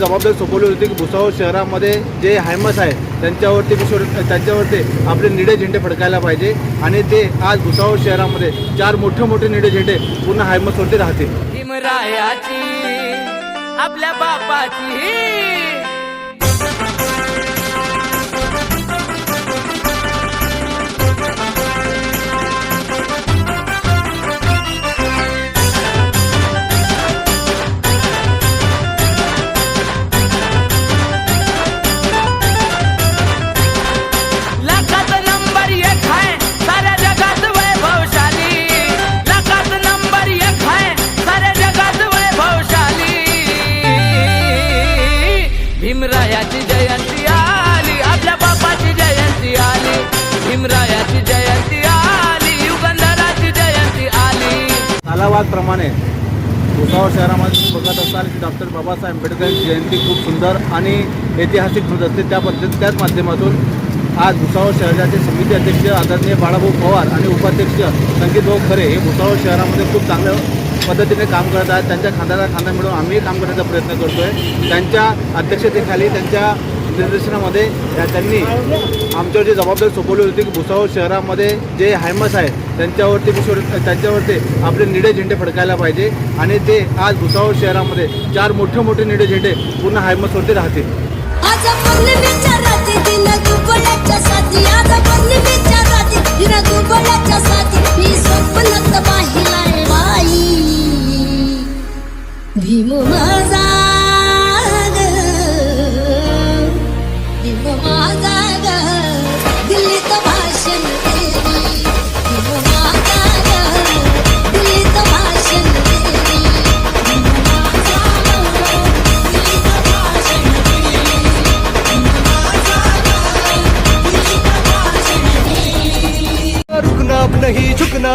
आमच्यावर जबाबदारी सोपवली होती की भुसावळ शहरामध्ये जे हायमस आहे त्यांच्यावरती विश्व त्यांच्यावरती आपले निळे झेंडे फडकायला पाहिजे. आणि ते आज भुसावळ शहरामध्ये चार मोठे मोठे निळे झेंडे पूर्ण हायमसवरती राहतील. आपल्या बापाची. त्याचप्रमाणे भुसावळ शहरामध्ये तुम्ही बघत असाल की डॉक्टर बाबासाहेब आंबेडकर जयंती खूप सुंदर आणि ऐतिहासिक होत असते. त्या पद्धती त्याच माध्यमातून आज भुसावळ शहराचे समिती अध्यक्ष आदरणीय बाळाभाऊ पवार आणि उपाध्यक्ष संगीत भाऊ खरे हे भुसावळ शहरामध्ये खूप चांगल्या पद्धतीने काम करत आहेत. त्यांच्या खांद्याला खांदा मिळून आम्ही काम करण्याचा प्रयत्न करतो आहे त्यांच्या अध्यक्षतेखाली त्यांच्या निर्देशनामध्ये त्यांनी आमच्यावर जी जबाबदारी सोपवली होती की भुसावळ शहरामध्ये जे हायमस आहे त्यांच्यावरती विश्व त्यांच्यावरती आपले निडे झेंडे फडकायला पाहिजे आणि ते आज भुसावळ शहरामध्ये चार मोठे मोठे निळे झेंडे पूर्ण हायमसवरती राहतील.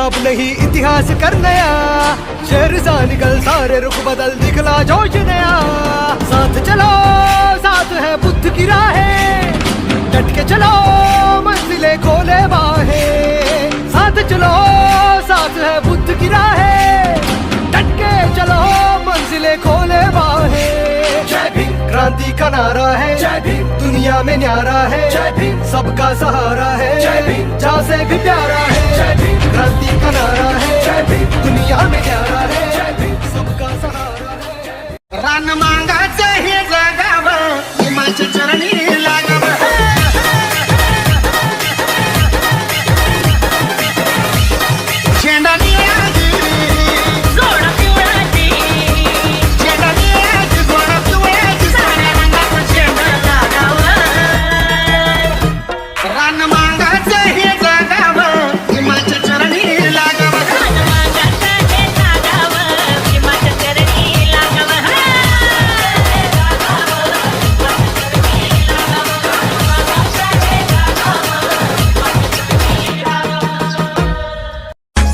अब नहीं इतिहास कर नया। शेर सा निकल सारे रुख बदल दिखला जोश नया। साथ चलो साथ है बुद्ध की राहें। डट के चलो मंजिलें खोले बाहें। साथ चलो का नारा है। जय भीम। दुनिया में न्यारा है। जय भीम। सबका सहारा है। जय भीम। जहाँ से भी प्यारा है। जय भीम। क्रांति का नारा है। जय भीम। दुनिया में न्यारा है